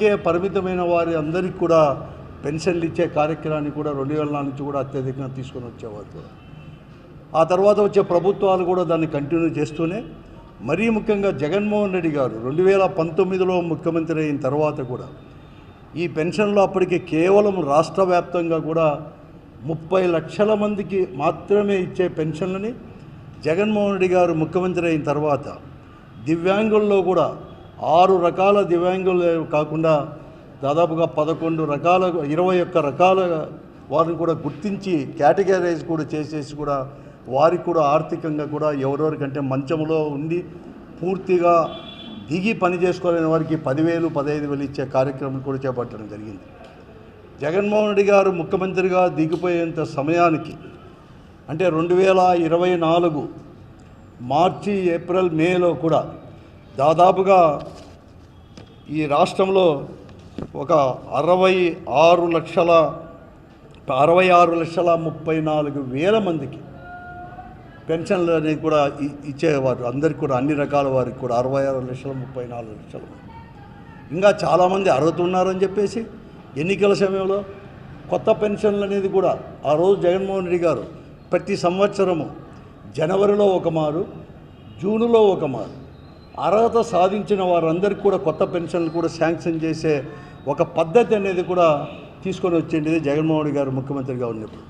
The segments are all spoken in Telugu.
పరిమితమైన వారి అందరికీ కూడా పెన్షన్లు ఇచ్చే కార్యక్రమాన్ని కూడా రెండు వేల నాలుగు నుంచి కూడా అత్యధికంగా తీసుకొని వచ్చేవారు కూడా. ఆ తర్వాత వచ్చే ప్రభుత్వాలు కూడా దాన్ని కంటిన్యూ చేస్తూనే మరీ ముఖ్యంగా జగన్మోహన్ రెడ్డి గారు రెండు వేల పంతొమ్మిదిలో ముఖ్యమంత్రి అయిన తర్వాత కూడా ఈ పెన్షన్లు అప్పటికి కేవలం రాష్ట్ర వ్యాప్తంగా కూడా ముప్పై లక్షల మందికి మాత్రమే ఇచ్చే పెన్షన్లని జగన్మోహన్ రెడ్డి గారు ముఖ్యమంత్రి అయిన తర్వాత దివ్యాంగుల్లో కూడా ఆరు రకాల దివ్యాంగులు కాకుండా దాదాపుగా పదకొండు రకాల ఇరవై ఒక్క రకాల వారిని కూడా గుర్తించి కేటగరైజ్ కూడా చేసేసి కూడా వారికి కూడా ఆర్థికంగా కూడా ఎవరెవరికంటే మంచంలో ఉండి పూర్తిగా దిగి పని చేసుకోలేని వారికి పదివేలు పదహైదు వేలు ఇచ్చే కార్యక్రమం కూడా చేపట్టడం జరిగింది. జగన్మోహన్ రెడ్డి గారు ముఖ్యమంత్రిగా దిగిపోయేంత సమయానికి అంటే రెండు వేల ఇరవై నాలుగు మార్చి ఏప్రిల్ మేలో కూడా దాదాపుగా ఈ రాష్ట్రంలో ఒక అరవై ఆరు లక్షల అరవై ఆరు లక్షల ముప్పై నాలుగు వేల మందికి పెన్షన్లు అనేది కూడా ఇ- ఇచ్చేవారు. అందరికి కూడా అన్ని రకాల వారికి కూడా అరవై ఆరు లక్షల ముప్పై నాలుగు లక్షల ఇంకా చాలామంది అర్హత ఉన్నారని చెప్పేసి ఎన్నికల సమయంలో కొత్త పెన్షన్లు అనేది కూడా ఆ రోజు జగన్మోహన్ రెడ్డి గారు ప్రతి సంవత్సరము జనవరిలో ఒక మారు జూన్లో ఒక మారు. అర్హత సాధించిన వారందరికీ కూడా కొత్త పెన్షన్లు కూడా శాంక్షన్ చేసే ఒక పద్ధతి అనేది కూడా తీసుకొని వచ్చేది జగన్మోహన్ గారు ముఖ్యమంత్రిగా ఉన్నప్పుడు.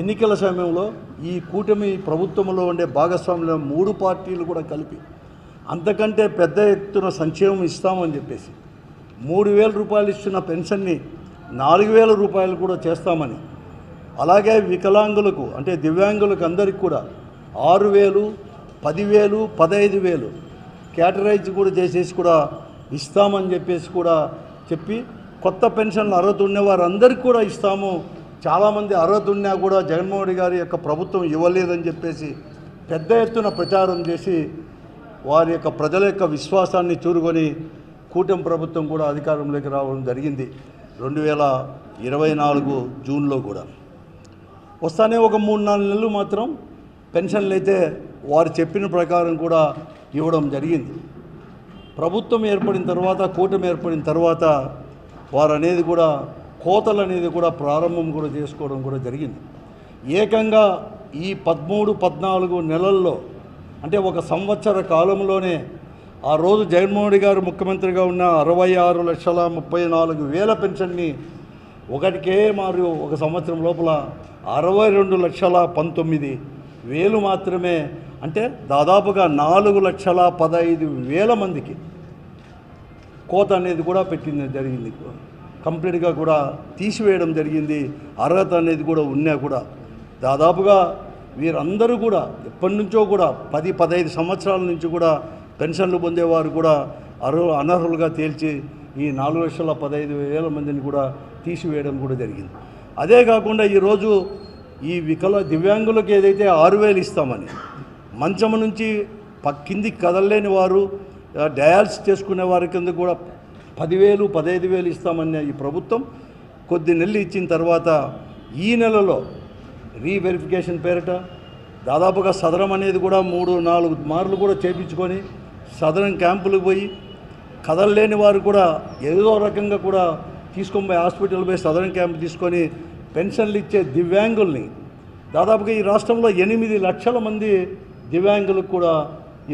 ఎన్నికల సమయంలో ఈ కూటమి ప్రభుత్వంలో ఉండే భాగస్వాముల మూడు పార్టీలు కూడా కలిపి అంతకంటే పెద్ద ఎత్తున సంక్షేమం ఇస్తామని చెప్పేసి మూడు వేల రూపాయలు ఇస్తున్న పెన్షన్ని నాలుగు వేల రూపాయలు కూడా చేస్తామని అలాగే వికలాంగులకు అంటే దివ్యాంగులకు అందరికీ కూడా ఆరు వేలు పదివేలు పదహైదు వేలు కేటరైజ్ కూడా చేసేసి కూడా ఇస్తామని చెప్పేసి కూడా చెప్పి కొత్త పెన్షన్లు అర్హత ఉన్న వారందరికీ కూడా ఇస్తాము. చాలామంది అర్హత ఉన్నా కూడా జగన్మోహన్ గారి యొక్క ప్రభుత్వం ఇవ్వలేదని చెప్పేసి పెద్ద ఎత్తున ప్రచారం చేసి వారి యొక్క ప్రజల యొక్క విశ్వాసాన్ని చూరుకొని కూటమి ప్రభుత్వం కూడా అధికారంలోకి రావడం జరిగింది. రెండు వేల ఇరవై నాలుగు జూన్లో కూడా. వస్తానే ఒక మూడు నాలుగు నెలలు మాత్రం పెన్షన్లు అయితే వారు చెప్పిన ప్రకారం కూడా ఇవ్వడం జరిగింది. ప్రభుత్వం ఏర్పడిన తర్వాత కూటమి ఏర్పడిన తర్వాత వారు అనేది కూడా కోతలు అనేది కూడా ప్రారంభం కూడా చేసుకోవడం కూడా జరిగింది. ఏకంగా ఈ పదమూడు పద్నాలుగు నెలల్లో అంటే ఒక సంవత్సర కాలంలోనే ఆ రోజు జగన్మోహన్ రెడ్డి గారు ముఖ్యమంత్రిగా ఉన్న అరవై ఆరు లక్షల ముప్పై నాలుగు వేల పెన్షన్ని ఒకటికే మారు ఒక సంవత్సరం లోపల అరవై రెండు లక్షల పంతొమ్మిది వేలు మాత్రమే అంటే దాదాపుగా నాలుగు లక్షల పదహైదు వేల మందికి కోత అనేది కూడా పెట్టింది జరిగింది. కంప్లీట్గా కూడా తీసివేయడం జరిగింది. అర్హత అనేది కూడా ఉన్నా కూడా దాదాపుగా వీరందరూ కూడా ఎప్పటి నుంచో కూడా పది పదహైదు సంవత్సరాల నుంచి కూడా పెన్షన్లు పొందేవారు కూడా అర్హు అనర్హులుగా తేల్చి ఈ నాలుగు లక్షల పదహైదు వేల మందిని కూడా తీసివేయడం కూడా జరిగింది. అదే కాకుండా ఈరోజు ఈ వికల దివ్యాంగులకు ఏదైతే ఆరు వేలు ఇస్తామని మంచం నుంచి కింది కదలలేని వారు డయాలసిస్ చేసుకునే వారి కింద కూడా పదివేలు పదహైదు వేలు ఇస్తామనే ఈ ప్రభుత్వం కొద్ది నెలలు ఇచ్చిన తర్వాత ఈ నెలలో రీవెరిఫికేషన్ పేరిట దాదాపుగా సదరం అనేది కూడా మూడు నాలుగు మార్లు కూడా చేపించుకొని సదరం క్యాంపులకు పోయి కదలలేని వారు కూడా ఏదో రకంగా కూడా తీసుకొని పోయి హాస్పిటల్ పోయి సదరన్ క్యాంప్ తీసుకొని పెన్షన్లు ఇచ్చే దివ్యాంగుల్ని దాదాపుగా ఈ రాష్ట్రంలో ఎనిమిది లక్షల మంది దివ్యాంగులకు కూడా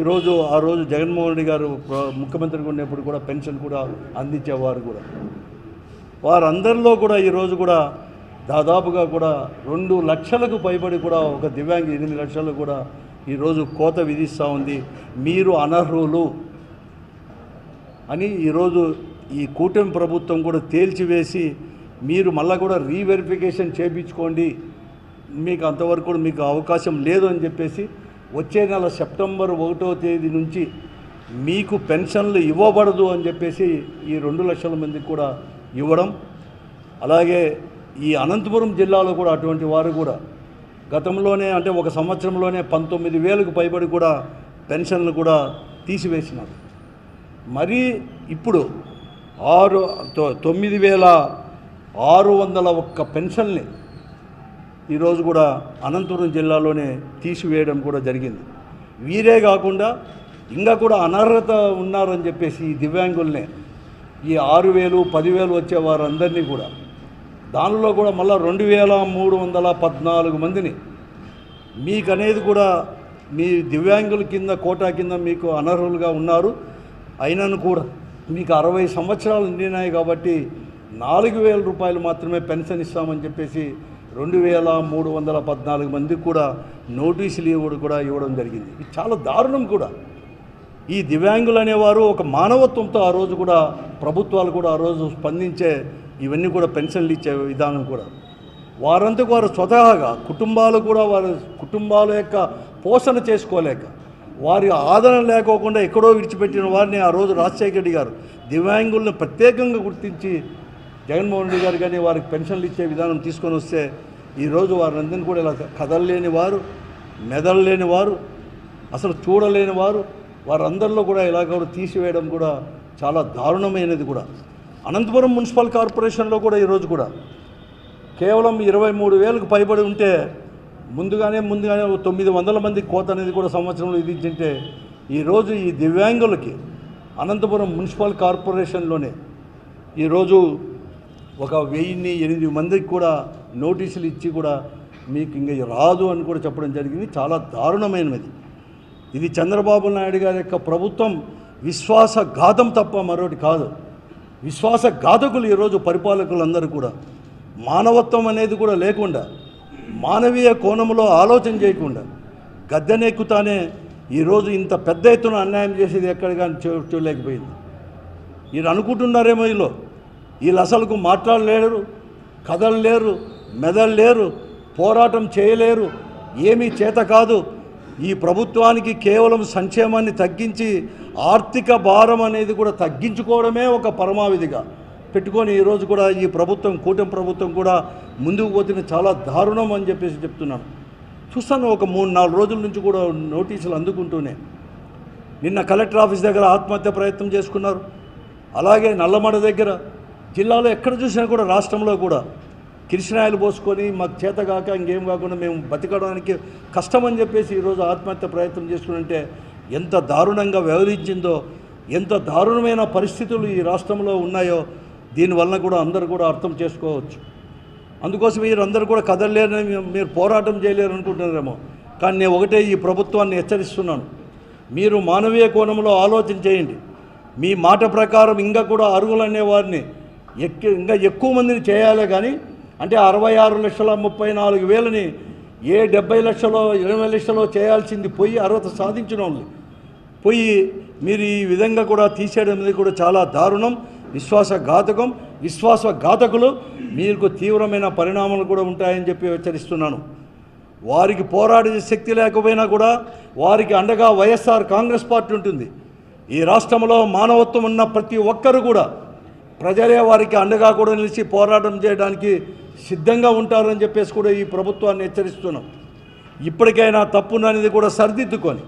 ఈరోజు ఆ రోజు జగన్మోహన్ రెడ్డి గారు ముఖ్యమంత్రిగా ఉన్నప్పుడు కూడా పెన్షన్ కూడా అందించేవారు కూడా. వారందరిలో కూడా ఈరోజు కూడా దాదాపుగా కూడా రెండు లక్షలకు పైబడి కూడా ఒక దివ్యాంగి ఎనిమిది లక్షలు కూడా ఈరోజు కోత విధిస్తూ ఉంది. మీరు అనర్హులు అని ఈరోజు ఈ కూటమి ప్రభుత్వం కూడా తేల్చివేసి మీరు మళ్ళీ కూడా రీవెరిఫికేషన్ చేయించుకోండి మీకు అంతవరకు కూడా మీకు అవకాశం లేదు అని చెప్పేసి వచ్చే నెల సెప్టెంబర్ ఒకటో తేదీ నుంచి మీకు పెన్షన్లు ఇవ్వబడదు అని చెప్పేసి ఈ రెండు లక్షల మందికి కూడా ఇవ్వడం. అలాగే ఈ అనంతపురం జిల్లాలో కూడా అటువంటి వారు కూడా గతంలోనే అంటే ఒక సంవత్సరంలోనే పంతొమ్మిది వేలకు పైబడి కూడా పెన్షన్లు కూడా తీసివేసినారు. మరీ ఇప్పుడు ఆరు తొ- తొమ్మిది వేల ఆరు వందల ఒక్క పెన్షన్ని ఈరోజు కూడా అనంతపురం జిల్లాలోనే తీసివేయడం కూడా జరిగింది. వీరే కాకుండా ఇంకా కూడా అనర్హత ఉన్నారని చెప్పేసి ఈ దివ్యాంగుల్నే ఈ ఆరు వేలు పదివేలు వచ్చే వారందరినీ కూడా దానిలో కూడా మళ్ళీ రెండు వేల మూడు వందల పద్నాలుగు మందిని మీకనేది కూడా మీ దివ్యాంగుల కింద కోటా కింద మీకు అనర్హులుగా ఉన్నారు. అయినను కూడా మీకు అరవై సంవత్సరాలు నిండినాయి కాబట్టి నాలుగు వేల రూపాయలు మాత్రమే పెన్షన్ ఇస్తామని చెప్పేసి రెండు వేల మూడు వందల పద్నాలుగు మందికి కూడా నోటీసులు ఇవ్వడం కూడా ఇవ్వడం జరిగింది. ఇది చాలా దారుణం కూడా. ఈ దివ్యాంగులు అనేవారు ఒక మానవత్వంతో ఆ రోజు కూడా ప్రభుత్వాలు కూడా ఆ రోజు స్పందించే ఇవన్నీ కూడా పెన్షన్లు ఇచ్చే విధానం కూడా. వారంతకు వారు స్వతహాగా కుటుంబాలు కూడా వారి కుటుంబాల యొక్క పోషణ చేసుకోలేక వారి ఆదరణ లేకోకుండా ఎక్కడో విడిచిపెట్టిన వారిని ఆ రోజు రాజశేఖర రెడ్డి గారు దివ్యాంగులను ప్రత్యేకంగా గుర్తించి జగన్మోహన్ రెడ్డి గారు కానీ వారికి పెన్షన్లు ఇచ్చే విధానం తీసుకొని వస్తే ఈరోజు వారందరినీ కూడా ఇలా కదలలేని వారు మెదలలేని వారు అసలు చూడలేని వారు వారందరిలో కూడా ఇలా కూడా తీసివేయడం కూడా చాలా దారుణమైనది కూడా. అనంతపురం మున్సిపల్ కార్పొరేషన్లో కూడా ఈరోజు కూడా కేవలం ఇరవై మూడు వేలకు పైబడి ఉంటే ముందుగానే ముందుగానే తొమ్మిది వందల మంది కోత అనేది కూడా సంవత్సరంలో విధించింటే ఈరోజు ఈ దివ్యాంగులకి అనంతపురం మున్సిపల్ కార్పొరేషన్లోనే ఈరోజు ఒక వెయ్యిన్ని ఎనిమిది మందికి కూడా నోటీసులు ఇచ్చి కూడా మీకు ఇంక రాదు అని కూడా చెప్పడం జరిగింది. చాలా దారుణమైనది. ఇది చంద్రబాబు నాయుడు గారి యొక్క ప్రభుత్వం విశ్వాసఘాతం తప్ప మరొకటి కాదు. విశ్వాసఘాతకులు ఈరోజు పరిపాలకులందరూ కూడా. మానవత్వం అనేది కూడా లేకుండా మానవీయ కోణంలో ఆలోచన చేయకుండా గద్దెనెక్కుతానే ఈరోజు ఇంత పెద్ద ఎత్తున అన్యాయం చేసేది ఎక్కడ కానీ చూడలేకపోయింది. మీరు అనుకుంటున్నారేమో ఈలో వీళ్ళు అసలుకు మాట్లాడలేరు కదలలేరు మెదలలేరు పోరాటం చేయలేరు ఏమీ చేత కాదు. ఈ ప్రభుత్వానికి కేవలం సంక్షేమాన్ని తగ్గించి ఆర్థిక భారం అనేది కూడా తగ్గించుకోవడమే ఒక పరమావిధిగా. పెట్టుకొని ఈరోజు కూడా ఈ ప్రభుత్వం కూటమి ప్రభుత్వం కూడా ముందుకు పోతున్న చాలా దారుణం అని చెప్పేసి చెప్తున్నాను. చూస్తాను ఒక మూడు నాలుగు రోజుల నుంచి కూడా నోటీసులు అందుకుంటూనే. నిన్న కలెక్టర్ ఆఫీస్ దగ్గర ఆత్మహత్య ప్రయత్నం చేసుకున్నారు. అలాగే నల్లమడ దగ్గర జిల్లాలో ఎక్కడ చూసినా కూడా రాష్ట్రంలో కూడా కిరిసినాయలు పోసుకొని మాకు చేత కాక ఇంకేం కాకుండా మేము బతకడానికి కష్టమని చెప్పేసి ఈరోజు ఆత్మహత్య ప్రయత్నం చేసుకుంటే ఎంత దారుణంగా వ్యవహరించిందో ఎంత దారుణమైన పరిస్థితులు ఈ రాష్ట్రంలో ఉన్నాయో దీనివల్ల కూడా అందరూ కూడా అర్థం చేసుకోవచ్చు. అందుకోసం మీరందరూ కూడా కదలలేరని మీరు పోరాటం చేయలేరు అనుకుంటున్నారేమో. కానీ నేను ఒకటే ఈ ప్రభుత్వాన్ని హెచ్చరిస్తున్నాను. మీరు మానవీయ కోణంలో ఆలోచన చేయండి. మీ మాట ప్రకారం ఇంకా కూడా అర్హులు అనేవారిని ఎక్కి ఇంకా ఎక్కువ మందిని చేయాలి కానీ అంటే అరవై ఆరు లక్షల ముప్పై నాలుగు వేలని ఏ డెబ్బై లక్షలో ఇరవై లక్షలో చేయాల్సింది పోయి అర్హత సాధించిన వాళ్ళు. పోయి మీరు ఈ విధంగా కూడా తీసేయడం అనేది కూడా చాలా దారుణం విశ్వాసఘాతకం. విశ్వాసఘాతకులు మీకు తీవ్రమైన పరిణామాలు కూడా ఉంటాయని చెప్పి హెచ్చరిస్తున్నాను. వారికి పోరాడే శక్తి లేకపోయినా కూడా వారికి అండగా వైఎస్ఆర్ కాంగ్రెస్ పార్టీ ఉంటుంది. ఈ రాష్ట్రంలో మానవత్వం ఉన్న ప్రతి ఒక్కరు కూడా ప్రజలే వారికి అండగా కూడా నిలిచి పోరాటం చేయడానికి సిద్ధంగా ఉంటారని చెప్పేసి కూడా ఈ ప్రభుత్వాన్ని హెచ్చరిస్తున్నాం. ఇప్పటికైనా తప్పుననేది కూడా సరిదిద్దుకొని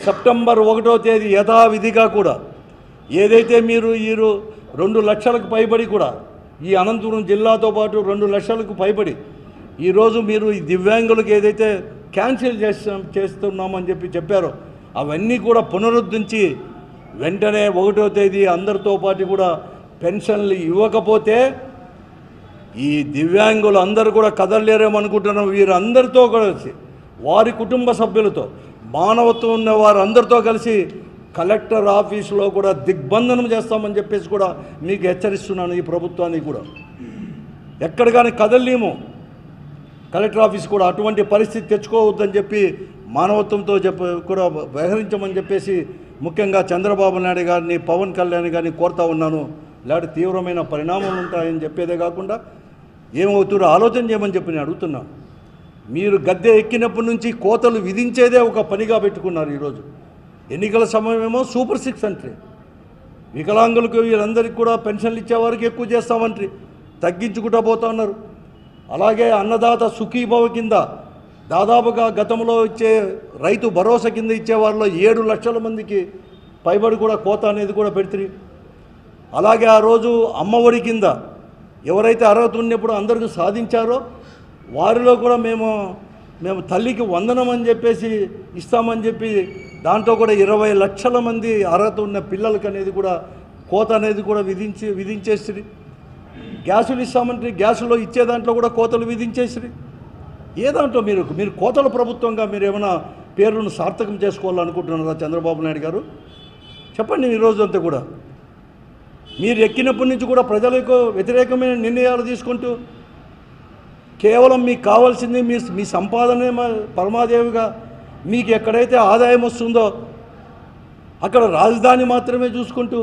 సెప్టెంబర్ ఒకటో తేదీ యథావిధిగా కూడా ఏదైతే మీరు ఈ రెండు లక్షలకు పైబడి కూడా ఈ అనంతపురం జిల్లాతో పాటు రెండు లక్షలకు పైబడి ఈరోజు మీరు ఈ దివ్యాంగులకు ఏదైతే క్యాన్సిల్ చేస్తాం చేస్తున్నామని చెప్పి చెప్పారో అవన్నీ కూడా పునరుద్ధరించి వెంటనే ఒకటో తేదీ అందరితో పాటు కూడా పెన్షన్లు ఇవ్వకపోతే ఈ దివ్యాంగులు అందరూ కూడా కదలలేరేమనుకుంటున్నాం. వీరందరితో కలిసి వారి కుటుంబ సభ్యులతో మానవత్వం ఉన్న వారందరితో కలిసి కలెక్టర్ ఆఫీసులో కూడా దిగ్బంధనం చేస్తామని చెప్పేసి కూడా మీకు హెచ్చరిస్తున్నాను ఈ ప్రభుత్వానికి కూడా. ఎక్కడ కానీ కదలలేము. కలెక్టర్ ఆఫీస్ కూడా అటువంటి పరిస్థితి తెచ్చుకోవద్దని చెప్పి మానవత్వంతో చెప్ప కూడా వ్యవహరించమని చెప్పేసి ముఖ్యంగా చంద్రబాబు నాయుడు గారిని పవన్ కళ్యాణ్ గారిని కోరుతా ఉన్నాను. లేకపోతే తీవ్రమైన పరిణామాలు ఉంటాయని చెప్పేదే కాకుండా ఏమవుతుందో ఆలోచన చేయమని చెప్పి నేను అడుగుతున్నాను మీరు గద్దె ఎక్కినప్పటి నుంచి కోతలు విధించేదే ఒక పనిగా పెట్టుకున్నారు ఈరోజు. ఎన్నికల సమయమేమో సూపర్ సిక్స్ అంటే వికలాంగులకు వీళ్ళందరికీ కూడా పెన్షన్లు ఇచ్చేవారికి ఎక్కువ చేస్తామంట్రీ. తగ్గించుకుంటూ పోతా ఉన్నారు. అలాగే అన్నదాత సుఖీభవ కింద దాదాపుగా గతంలో ఇచ్చే రైతు భరోసా కింద ఇచ్చేవారిలో ఏడు లక్షల మందికి పైబడి కూడా కోత అనేది కూడా పెడుతుంది అలాగే ఆ రోజు అమ్మఒడి కింద ఎవరైతే అర్హత ఉన్నప్పుడు అందరికీ సాధించారో వారిలో కూడా మేము మేము తల్లికి వందనం అని చెప్పేసి ఇస్తామని చెప్పి దాంట్లో కూడా ఇరవై లక్షల మంది అర్హత ఉన్న పిల్లలకి అనేది కూడా కోత అనేది కూడా విధించి విధించేసిరి. గ్యాసులు ఇస్తామంటే గ్యాసులో ఇచ్చే దాంట్లో కూడా కోతలు విధించేసిరి. ఏ దాంట్లో మీరు మీరు కోతల ప్రభుత్వంగా మీరు ఏమైనా పేరును సార్థకం చేసుకోవాలనుకుంటున్నారా చంద్రబాబు నాయుడు గారు? చెప్పండి ఈ రోజు అంతా కూడా. మీరు ఎక్కినప్పటి నుంచి కూడా ప్రజలకు వ్యతిరేకమైన నిర్ణయాలు తీసుకుంటూ కేవలం మీకు కావాల్సింది మీ మీ సంపాదనే మా పరమాదేవిగా మీకు ఎక్కడైతే ఆదాయం వస్తుందో అక్కడ రాజధాని మాత్రమే చూసుకుంటూ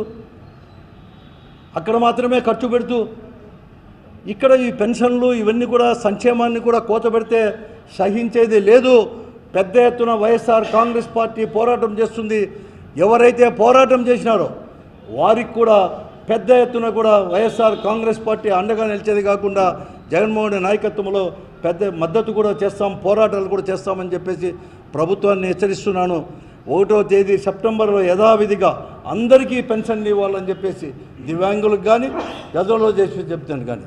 అక్కడ మాత్రమే ఖర్చు పెడుతూ ఇక్కడ ఈ పెన్షన్లు ఇవన్నీ కూడా సంక్షేమాన్ని కూడా కోత పెడితే సహించేది లేదు. పెద్ద ఎత్తున వైఎస్ఆర్ కాంగ్రెస్ పార్టీ పోరాటం చేస్తుంది. ఎవరైతే పోరాటం చేసినారో వారికి కూడా పెద్ద ఎత్తున కూడా వైఎస్ఆర్ కాంగ్రెస్ పార్టీ అండగా నిలిచేది కాకుండా జగన్మోహన్ రెడ్డి నాయకత్వంలో పెద్ద మద్దతు కూడా చేస్తాం పోరాటాలు కూడా చేస్తామని చెప్పేసి ప్రభుత్వాన్ని హెచ్చరిస్తున్నాను. ఒకటో తేదీ సెప్టెంబర్లో యథావిధిగా అందరికీ పెన్షన్లు ఇవ్వాలని చెప్పేసి దివ్యాంగులకు కానీ గతంలో చేసి చెప్తాను కానీ.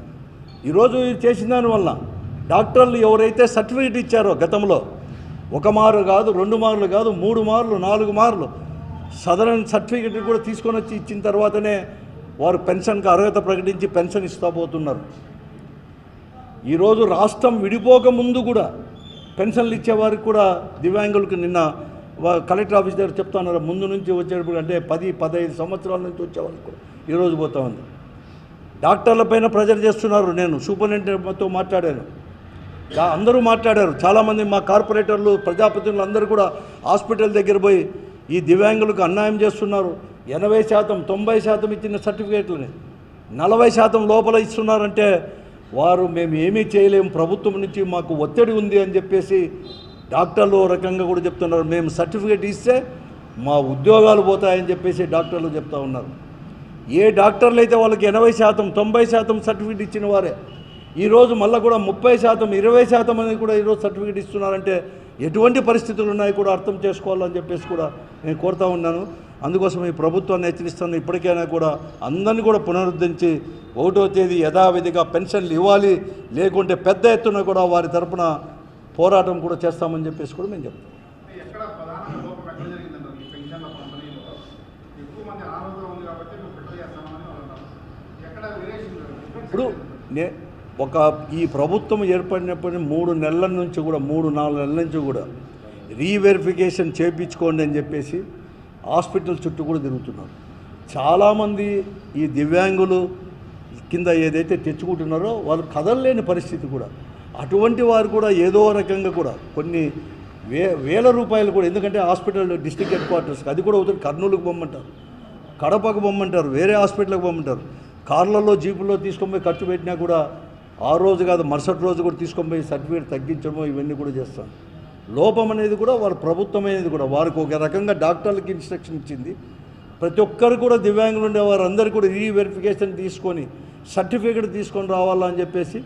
ఈరోజు ఇది చేసిన దానివల్ల డాక్టర్లు ఎవరైతే సర్టిఫికేట్ ఇచ్చారో గతంలో ఒక మారు కాదు రెండు మార్లు కాదు మూడు మార్లు నాలుగు మార్లు సదరన్ సర్టిఫికేట్ కూడా తీసుకొని వచ్చి ఇచ్చిన తర్వాతనే వారు పెన్షన్కి అర్హత ప్రకటించి పెన్షన్ ఇస్తా పోతున్నారు ఈరోజు రాష్ట్రం విడిపోక ముందు కూడా పెన్షన్లు ఇచ్చేవారికి కూడా దివ్యాంగులకు నిన్న కలెక్టర్ ఆఫీస్ దగ్గర చెప్తా ఉన్నారు. ముందు నుంచి వచ్చేటప్పుడు అంటే పది పదహైదు సంవత్సరాల నుంచి వచ్చేవారికి కూడా ఈరోజు పోతా ఉంది. డాక్టర్ల పైన ప్రెజర్ చేస్తున్నారు. నేను సూపరింటెండెంట్తో మాట్లాడాను. అందరూ మాట్లాడారు. చాలామంది మా కార్పొరేటర్లు ప్రజాప్రతినిధులు అందరూ కూడా హాస్పిటల్ దగ్గర పోయి ఈ దివ్యాంగులకు అన్యాయం చేస్తున్నారు. ఎనభై శాతం తొంభై శాతం ఇచ్చిన సర్టిఫికేట్లని నలభై శాతం లోపల ఇస్తున్నారంటే వారు మేము ఏమీ చేయలేము ప్రభుత్వం నుంచి మాకు ఒత్తిడి ఉంది అని చెప్పేసి డాక్టర్లు ఓ రకంగా కూడా చెప్తున్నారు. మేము సర్టిఫికేట్ ఇస్తే మా ఉద్యోగాలు పోతాయని చెప్పేసి డాక్టర్లు చెప్తా ఉన్నారు. ఏ డాక్టర్లు అయితే వాళ్ళకి ఎనభై శాతం తొంభై శాతం సర్టిఫికేట్ ఇచ్చిన వారే ఈరోజు మళ్ళీ కూడా ముప్పై శాతం ఇరవై శాతం అనేది కూడా ఈరోజు సర్టిఫికేట్ ఇస్తున్నారంటే ఎటువంటి పరిస్థితులు ఉన్నాయి కూడా అర్థం చేసుకోవాలని చెప్పేసి కూడా నేను కోరుతా ఉన్నాను. అందుకోసం ఈ ప్రభుత్వాన్ని హెచ్చరిస్తాను. ఇప్పటికైనా కూడా అందరినీ కూడా పునరుద్ధరించి ఒకటో తేదీ యథావిధిగా పెన్షన్లు ఇవ్వాలి. లేకుంటే పెద్ద ఎత్తున కూడా వారి తరపున పోరాటం కూడా చేస్తామని చెప్పేసి కూడా మేము చెప్తాం. ఇప్పుడు నే ఒక ఈ ప్రభుత్వం ఏర్పడినప్పటి మూడు నెలల నుంచి కూడా మూడు నాలుగు నెలల నుంచి కూడా రీవెరిఫికేషన్ చేయించుకోండి అని చెప్పేసి హాస్పిటల్ చుట్టూ కూడా తిరుగుతున్నారు. చాలామంది ఈ దివ్యాంగులు కింద ఏదైతే తెచ్చుకుంటున్నారో వాళ్ళు కదలలేని పరిస్థితి కూడా. అటువంటి వారు కూడా ఏదో రకంగా కూడా కొన్ని వే వేల రూపాయలు కూడా ఎందుకంటే హాస్పిటల్ డిస్ట్రిక్ట్ హెడ్ క్వార్టర్స్కి అది కూడా అవుతుంది కర్నూలుకు పొమ్మంటారు. కడపకు పొమ్మంటారు వేరే హాస్పిటల్కి పొమ్మంటారు. కార్లలో జీపుల్లో తీసుకొని పోయి ఖర్చు పెట్టినా కూడా ఆ రోజు కాదు మరుసటి రోజు కూడా తీసుకొని పోయి సర్టిఫికేట్ తగ్గించడము ఇవన్నీ కూడా చేస్తాం. లోపం అనేది కూడా వారి ప్రభుత్వం అనేది కూడా. వారికి ఒక రకంగా డాక్టర్లకి ఇన్స్ట్రక్షన్ ఇచ్చింది. ప్రతి ఒక్కరు కూడా దివ్యాంగులు ఉండే వారందరూ కూడా ఈ వెరిఫికేషన్ తీసుకొని సర్టిఫికేట్ తీసుకొని రావాలని చెప్పేసి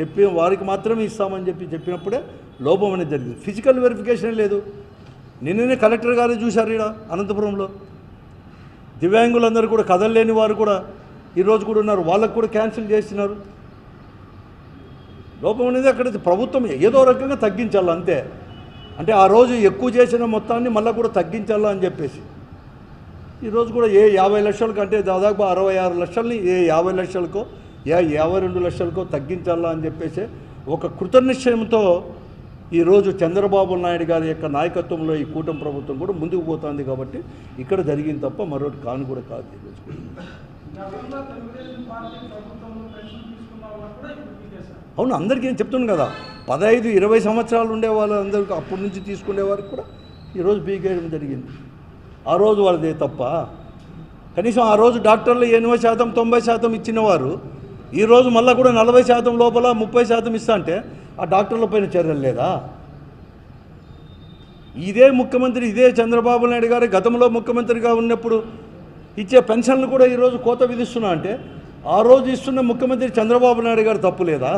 చెప్పి వారికి మాత్రమే ఇస్తామని చెప్పి చెప్పినప్పుడే లోపం అనేది జరిగింది. ఫిజికల్ వెరిఫికేషన్ లేదు. నిన్ననే కలెక్టర్ గారు చూశారు ఇక్కడ అనంతపురంలో. దివ్యాంగులందరూ కూడా కదలలేని వారు కూడా ఈరోజు కూడా ఉన్నారు. వాళ్ళకు కూడా క్యాన్సిల్ చేస్తున్నారు. లోపం అనేది అక్కడ ప్రభుత్వం ఏదో రకంగా తగ్గించాలి అంతే. అంటే ఆ రోజు ఎక్కువ చేసిన మొత్తాన్ని మళ్ళీ కూడా తగ్గించాలా అని చెప్పేసి. ఈరోజు కూడా ఏ యాభై లక్షలకు అంటే దాదాపు అరవై ఆరు లక్షల్ని ఏ యాభై లక్షలకో ఏ యాభై రెండు లక్షలకో తగ్గించాలా అని చెప్పేసి ఒక కృతనిశ్చయంతో ఈరోజు చంద్రబాబు నాయుడు గారి యొక్క నాయకత్వంలో ఈ కూటమి ప్రభుత్వం కూడా ముందుకు పోతుంది కాబట్టి ఇక్కడ జరిగింది తప్ప మరొకటి కాను కూడా కాదు ఈరోజు అవును అందరికీ నేను చెప్తున్నాను కదా. పదహైదు ఇరవై సంవత్సరాలు ఉండే వాళ్ళందరికీ అప్పటి నుంచి తీసుకునే వారికి కూడా ఈరోజు బీకేయడం జరిగింది. ఆ రోజు వాళ్ళదే తప్ప. కనీసం ఆ రోజు డాక్టర్లు ఎనభై శాతం తొంభై శాతం ఇచ్చినవారు ఈరోజు మళ్ళీ కూడా నలభై శాతం లోపల ముప్పై శాతం ఇస్తా అంటే ఆ డాక్టర్ల పైన చర్యలు లేదా? ఇదే ముఖ్యమంత్రి ఇదే చంద్రబాబు నాయుడు గారు గతంలో ముఖ్యమంత్రిగా ఉన్నప్పుడు ఇచ్చే పెన్షన్లు కూడా ఈరోజు కోత విధిస్తున్నా అంటే ఆ రోజు ఇస్తున్న ముఖ్యమంత్రి చంద్రబాబు నాయుడు గారు తప్పు లేదా?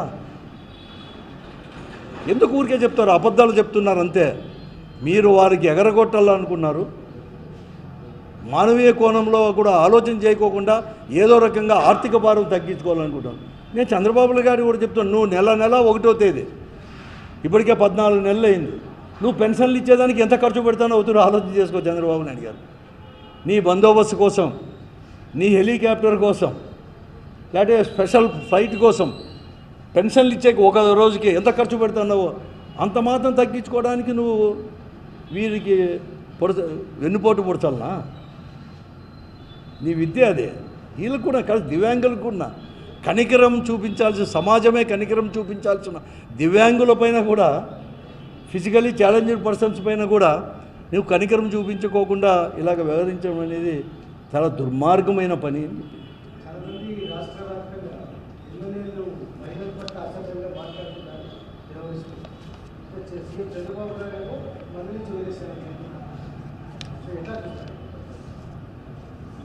ఎందుకు ఊరికే చెప్తారు? అబద్ధాలు చెప్తున్నారు అంతే. మీరు వారికి ఎగరగొట్టాలనుకున్నారు. మానవీయ కోణంలో కూడా ఆలోచన చేయకోకుండా ఏదో రకంగా ఆర్థిక భారం తగ్గించుకోవాలనుకుంటాను నేను చంద్రబాబు గారు కూడా చెప్తాను నువ్వు నెల నెల ఒకటో తేదీ ఇప్పటికే పద్నాలుగు నెలలు అయింది. నువ్వు పెన్షన్లు ఇచ్చేదానికి ఎంత ఖర్చు పెడతానో అవుతుందో ఆలోచన చేసుకో చంద్రబాబు నాయుడు గారు. నీ బందోబస్తు కోసం నీ హెలికాప్టర్ కోసం లేకపోతే స్పెషల్ ఫ్లైట్ కోసం పెన్షన్లు ఇచ్చే ఒక రోజుకి ఎంత ఖర్చు పెడుతున్నావు అంత మాత్రం తగ్గించుకోవడానికి నువ్వు వీరికి పొడత వెన్నుపోటు పొడచాలనా నీ విద్య అదే. వీళ్ళకు కూడా కాదు దివ్యాంగులకు కూడా. కనికరం చూపించాల్సిన సమాజమే కనికరం చూపించాల్సిన దివ్యాంగుల పైన కూడా ఫిజికలీ ఛాలెంజ్డ్ పర్సన్స్ పైన కూడా నువ్వు కనికరం చూపించుకోకుండా ఇలాగ వ్యవహరించడం అనేది చాలా దుర్మార్గమైన పని. చాలా మంది రాష్ట్ర వ్యాప్తంగా ఎమ్మెల్యేలు మహిళల పట్ల అసభ్యంగా మాట్లాడుతున్నారు వ్యవహరిస్తున్నారు ఇప్పుడు చే- సీఎం చంద్రబాబు నాయుడు ఏమో మన నుంచి వదిలేశారు సో ఎట్లా చూస్తారు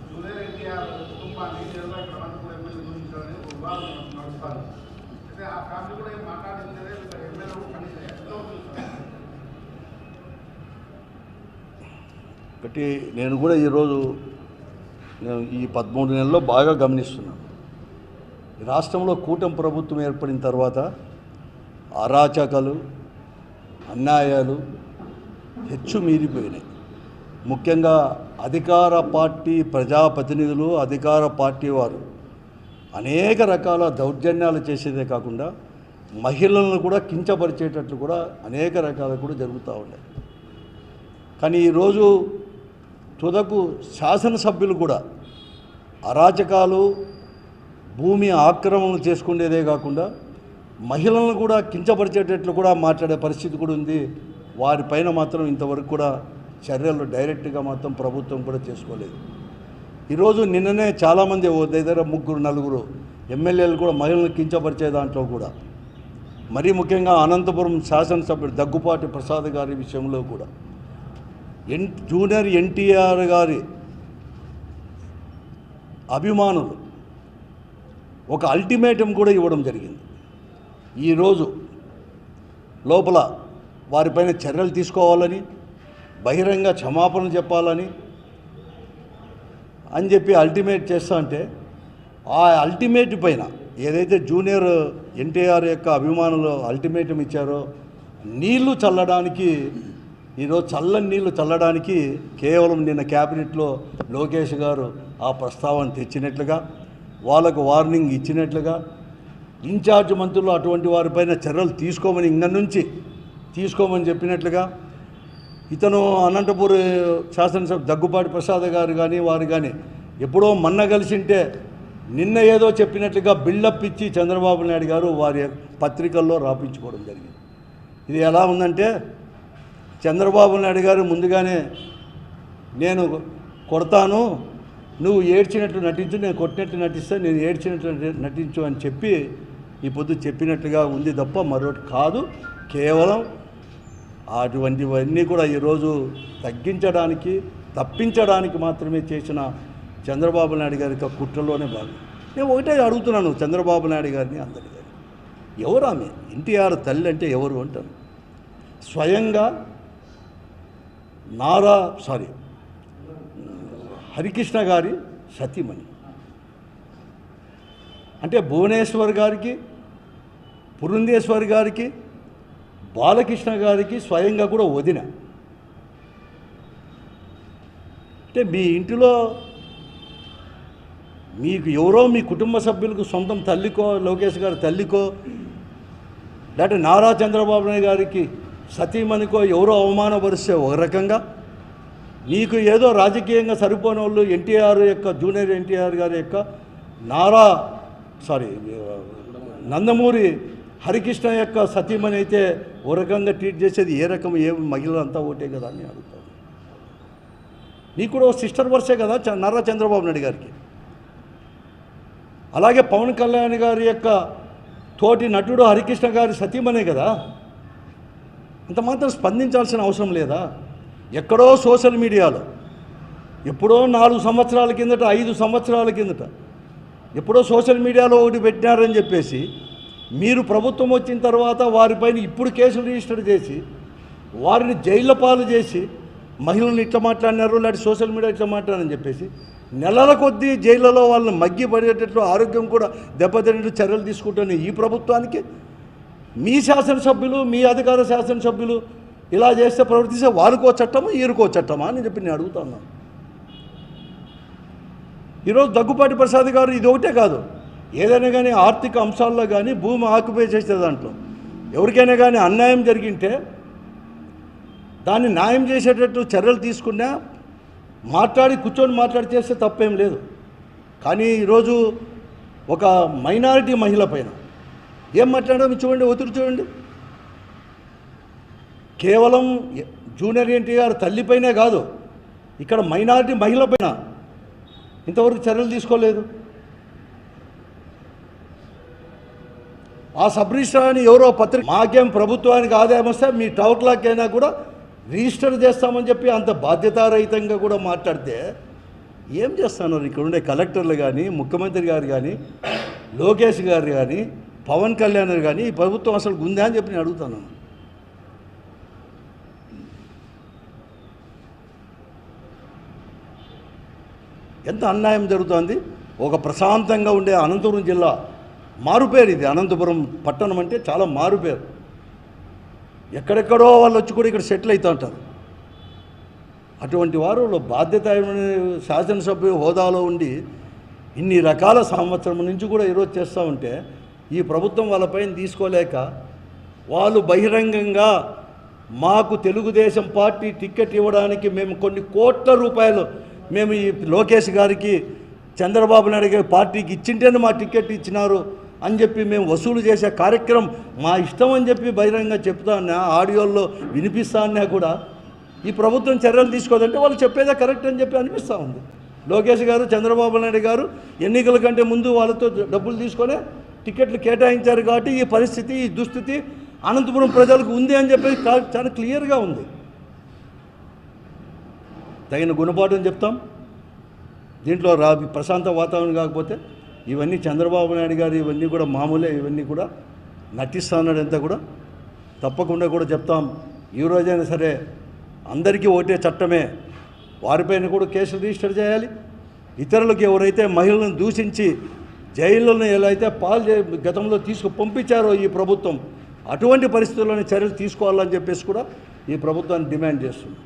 జూనియర్ ఎన్టీఆర్ కుటుంబాన్ని నేరుగా ఇక్కడ అనంతపురం ఎమ్మెల్యే చూపించాలని ఒక వివాదం నడుస్తారు అయితే ఆ ఫ్యామిలీ కూడా ఏం మాట్లాడించలే ఇక్కడ ఎమ్మెల్యే కూడా కనీసం ఎట్లా చూస్తారు ఒకటి నేను కూడా ఈరోజు నేను ఈ పదమూడు నెలల్లో బాగా గమనిస్తున్నాను. ఈ రాష్ట్రంలో కూటమి ప్రభుత్వం ఏర్పడిన తర్వాత అరాచకాలు అన్యాయాలు హెచ్చు మీరిపోయినాయి. ముఖ్యంగా అధికార పార్టీ ప్రజాప్రతినిధులు అధికార పార్టీ వారు అనేక రకాల దౌర్జన్యాలు చేసేదే కాకుండా మహిళలను కూడా కించపరిచేటట్లు కూడా అనేక రకాలు కూడా జరుగుతూ ఉన్నాయి. కానీ ఈరోజు తుదకు శాసనసభ్యులు కూడా అరాచకాలు భూమి ఆక్రమణ చేసుకునేదే కాకుండా మహిళలను కూడా కించపరిచేటట్లు కూడా మాట్లాడే పరిస్థితి కూడా ఉంది. వారిపైన మాత్రం ఇంతవరకు కూడా చర్యలు డైరెక్ట్గా మాత్రం ప్రభుత్వం కూడా చేసుకోలేదు. ఈరోజు నిన్ననే చాలామంది దగ్గర ముగ్గురు నలుగురు ఎమ్మెల్యేలు కూడా మహిళలను కించపరిచే దాంట్లో కూడా. మరీ ముఖ్యంగా అనంతపురం శాసనసభ్యుడు దగ్గుపాటి ప్రసాద్ గారి విషయంలో కూడా. ఎన్ జూనియర్ ఎన్టీఆర్ గారి అభిమానులు ఒక అల్టిమేటం కూడా ఇవ్వడం జరిగింది. ఈరోజు లోపల వారిపైన చర్యలు తీసుకోవాలని బహిరంగ క్షమాపణ చెప్పాలని అని చెప్పి అల్టిమేట్ చేస్తా అంటే ఆ అల్టిమేట్ పైన ఏదైతే జూనియర్ ఎన్టీఆర్ యొక్క అభిమానులు అల్టిమేటం ఇచ్చారో నీళ్ళు చల్లడానికి ఈరోజు చల్లని నీళ్ళు చల్లడానికి కేవలం నిన్న క్యాబినెట్లో లోకేష్ గారు ఆ ప్రస్తావన తెచ్చినట్లుగా వాళ్ళకు వార్నింగ్ ఇచ్చినట్లుగా ఇన్ఛార్జ్ మంత్రులు అటువంటి వారిపైన చర్యలు తీసుకోమని ఇంక నుంచి తీసుకోమని చెప్పినట్లుగా ఇతను అనంతపూర్ శాసనసభ దగ్గుపాటి ప్రసాద్ గారు కానీ వారు కానీ ఎప్పుడో మన్న కలిసింటే నిన్న ఏదో చెప్పినట్లుగా బిల్డప్ ఇచ్చి చంద్రబాబు నాయుడు గారు వారి పత్రికల్లో రాపించుకోవడం జరిగింది. ఇది ఎలా ఉందంటే చంద్రబాబు నాయుడు గారు ముందుగానే నేను కొడతాను నువ్వు ఏడ్చినట్లు నటించు నేను కొట్టినట్లు నటిస్తే నేను ఏడ్చినట్లు నటించు అని చెప్పి ఈ పొద్దు చెప్పినట్టుగా ఉంది తప్ప మరొకటి కాదు. కేవలం అటువంటివన్నీ కూడా ఈరోజు తగ్గించడానికి తప్పించడానికి మాత్రమే చేసిన చంద్రబాబు నాయుడు గారి యొక్క కుట్రలోనే భాగం. నేను ఒకటే అడుగుతున్నాను చంద్రబాబు నాయుడు గారిని అందరి గారిని ఎవరు ఆమె? ఎన్టీఆర్ తల్లి అంటే ఎవరు అంటారు? స్వయంగా నారా సారీ హరికృష్ణ గారి సతీమణి. అంటే భువనేశ్వర్ గారికి పురంధేశ్వర్ గారికి బాలకృష్ణ గారికి స్వయంగా కూడా వదిన. అంటే మీ ఇంటిలో మీకు ఎవరో మీ కుటుంబ సభ్యులకు సొంతం తల్లికో లోకేష్ గారి తల్లికో లేకపోతే నారా చంద్రబాబు నాయుడు గారికి సతీమణికో ఎవరో అవమానపరిస్తే ఒక రకంగా నీకు ఏదో రాజకీయంగా సరిపోని వాళ్ళు ఎన్టీఆర్ యొక్క జూనియర్ ఎన్టీఆర్ గారి యొక్క నారా సారీ నందమూరి హరికృష్ణ యొక్క సతీమణి అయితే ఓ రకంగా ట్రీట్ చేసేది ఏ రకం ఏ మహిళలంతా ఓటే కదా అని అడుగుతాను. నీకు కూడా ఓ సిస్టర్ వర్సే కదా నారా చంద్రబాబు నాయుడు గారికి. అలాగే పవన్ కళ్యాణ్ గారి యొక్క తోటి నటుడు హరికృష్ణ గారి సతీమణే కదా. అంత మాత్రం స్పందించాల్సిన అవసరం లేదా? ఎక్కడో సోషల్ మీడియాలో ఎప్పుడో నాలుగు సంవత్సరాల కిందట ఐదు సంవత్సరాల కిందట ఎప్పుడో సోషల్ మీడియాలో ఒకటి పెట్టినారని చెప్పేసి మీరు ప్రభుత్వం వచ్చిన తర్వాత వారిపైన ఇప్పుడు కేసులు రిజిస్టర్ చేసి వారిని జైళ్ళ పాలు చేసి మహిళలను ఇట్లా మాట్లాడినారు లేకపోతే సోషల్ మీడియా ఇట్లా మాట్లాడారని చెప్పేసి నెలల కొద్దీ జైళ్ళలో వాళ్ళని మగ్గి పడేటట్లు ఆరోగ్యం కూడా దెబ్బతినేట్టు చర్యలు తీసుకుంటున్న ఈ ప్రభుత్వానికి. మీ శాసనసభ్యులు మీ అధికార శాసనసభ్యులు ఇలా చేస్తే ప్రవర్తిస్తే వారికో చట్టమా ఈరుకో చట్టమా అని చెప్పి నేను అడుగుతున్నాను ఈరోజు దగ్గుపాటి ప్రసాద్ గారు ఇది ఒకటే కాదు. ఏదైనా కానీ ఆర్థిక అంశాల్లో కానీ భూమి ఆక్యుపై చేసే దాంట్లో ఎవరికైనా కానీ అన్యాయం జరిగింటే దాన్ని న్యాయం చేసేటట్టు చర్యలు తీసుకున్నా మాట్లాడి కూర్చొని మాట్లాడి చేస్తే తప్పేం లేదు. కానీ ఈరోజు ఒక మైనారిటీ మహిళ పైన ఏం మాట్లాడడం చూడండి ఒత్తిడి చూడండి. కేవలం జూనియర్ ఎన్టీఆర్ తల్లిపైనే కాదు ఇక్కడ మైనారిటీ మహిళపైన ఇంతవరకు చర్యలు తీసుకోలేదు. ఆ సబ్ రిజిస్టర్ అని ఎవరో పత్రిక మాకేం ప్రభుత్వానికి ఆదాయం వస్తే మీ టౌట్లాకైనా కూడా రిజిస్టర్ చేస్తామని చెప్పి అంత బాధ్యతారహితంగా కూడా మాట్లాడితే ఏం చేస్తున్నారు ఇక్కడ ఉండే కలెక్టర్లు కానీ ముఖ్యమంత్రి గారు కానీ లోకేష్ గారు కానీ పవన్ కళ్యాణ్ కానీ ఈ ప్రభుత్వం అసలు ఉందా అని చెప్పి నేను అడుగుతాను. ఎంత అన్యాయం జరుగుతోంది? ఒక ప్రశాంతంగా ఉండే అనంతపురం జిల్లా మారుపేరు ఇది. అనంతపురం పట్టణం అంటే చాలా మారుపేరు. ఎక్కడెక్కడో వాళ్ళు వచ్చి కూడా ఇక్కడ సెటిల్ అవుతూ ఉంటారు. అటువంటి వారు బాధ్యత శాసనసభ్యు హోదాలో ఉండి ఇన్ని రకాల సంవత్సరం నుంచి కూడా ఈరోజు చేస్తూ ఉంటే ఈ ప్రభుత్వం వాళ్ళపైన తీసుకోలేక వాళ్ళు బహిరంగంగా మాకు తెలుగుదేశం పార్టీ టిక్కెట్ ఇవ్వడానికి మేము కొన్ని కోట్ల రూపాయలు మేము ఈ లోకేష్ గారికి చంద్రబాబు నాయుడు గారి పార్టీకి ఇచ్చింటేనే మా టిక్కెట్ ఇచ్చినారు అని చెప్పి మేము వసూలు చేసే కార్యక్రమం మా ఇష్టం అని చెప్పి బహిరంగంగా చెప్తానా ఆడియోల్లో వినిపిస్తా కూడా ఈ ప్రభుత్వం చర్యలు తీసుకోదంటే వాళ్ళు చెప్పేదే కరెక్ట్ అని చెప్పి అనిపిస్తూ ఉంది. లోకేష్ గారు చంద్రబాబు నాయుడు గారు ఎన్నికల కంటే ముందు వాళ్ళతో డబ్బులు తీసుకొని టికెట్లు కేటాయించారు కాబట్టి ఈ పరిస్థితి ఈ దుస్థితి అనంతపురం ప్రజలకు ఉంది అని చెప్పి చాలా క్లియర్గా ఉంది. తగిన గుణపాఠం చెప్తాం. దీంట్లో రా ప్రశాంత వాతావరణం కాకపోతే ఇవన్నీ చంద్రబాబు నాయుడు గారు ఇవన్నీ కూడా మామూలే ఇవన్నీ కూడా నటిస్తున్నాడు అంతా కూడా. తప్పకుండా కూడా చెప్తాం. ఈ రోజైనా సరే అందరికీ ఓటే చట్టమే. వారిపైన కూడా కేసులు రిజిస్టర్ చేయాలి. ఇతరులకు ఎవరైతే మహిళలను దూషించి జైళ్ళను ఎలా అయితే పాలు గతంలో తీసుకు పంపించారో ఈ ప్రభుత్వం అటువంటి పరిస్థితుల్లోనే చర్యలు తీసుకోవాలని చెప్పేసి కూడా ఈ ప్రభుత్వాన్ని డిమాండ్ చేస్తుంది